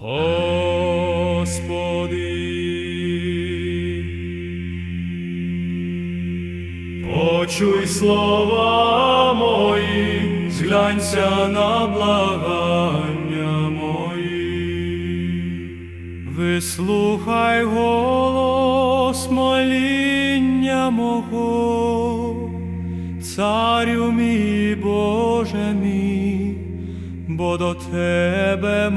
Господи. Почуй слова мої, зглянься на благання мої. Вислухай голос моління мого, царю мій Боже мій, бо до тебе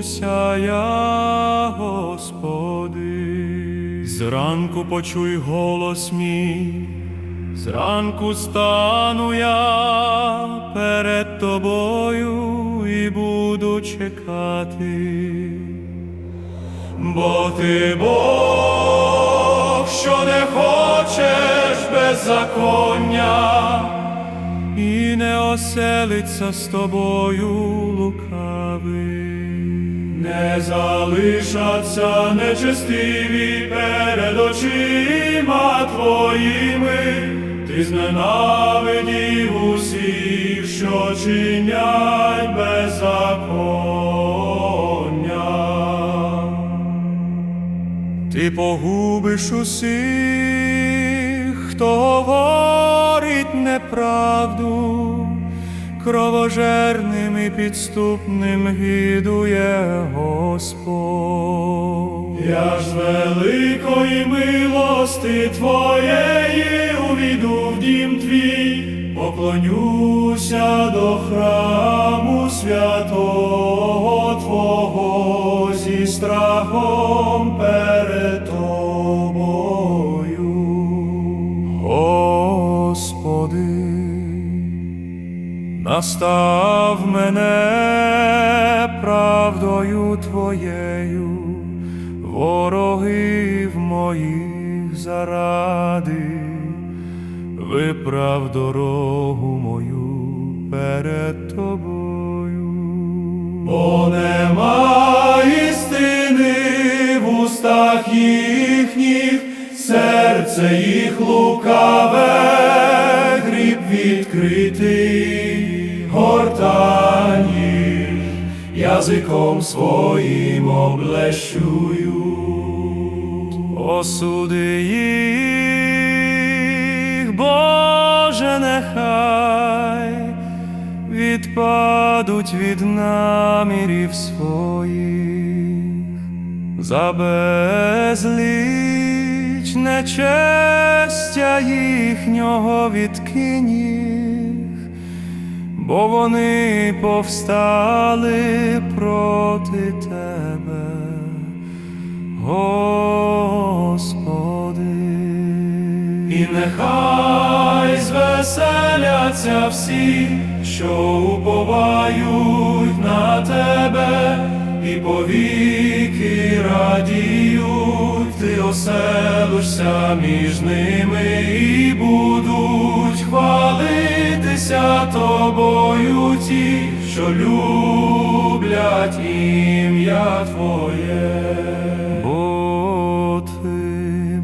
молюся я, Господи. Зранку почуй голос мій, зранку стану я перед тобою і буду чекати. Бо ти Бог, що не хочеш беззаконня, і не оселиться з тобою лукавий. Не залишаться нечестиві перед очима твоїми, ти зненавидів усіх, що чинять беззаконня. Ти погубиш усіх, хто говорить неправду, кровожерним і підступним гідує Господь. Я ж великої милости Твоєї увійду в дім твій, поклонюся до храму святого Твого зі страхом перед настав мене правдою Твоєю, ворогів моїх заради, виправ дорогу мою перед Тобою. Бо нема істини в устах їхніх, серце їх лукаве, відкритий, гортані, язиком своїм облещую. Осуди їх, Боже, нехай відпадуть від намірів своїх, за безліч нечестя їхнього відкинь їх, бо вони повстали проти тебе, Господи. І нехай звеселяться всі, що уповають на тебе, і повіки радіють, оселишся між ними і будуть хвалитися тобою ті, що люблять ім'я Твоє. Бо ти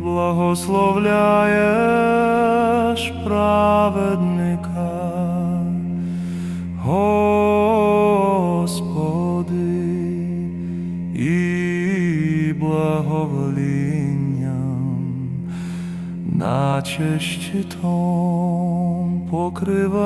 благословляєш праведника, nacieść tą pokrywają.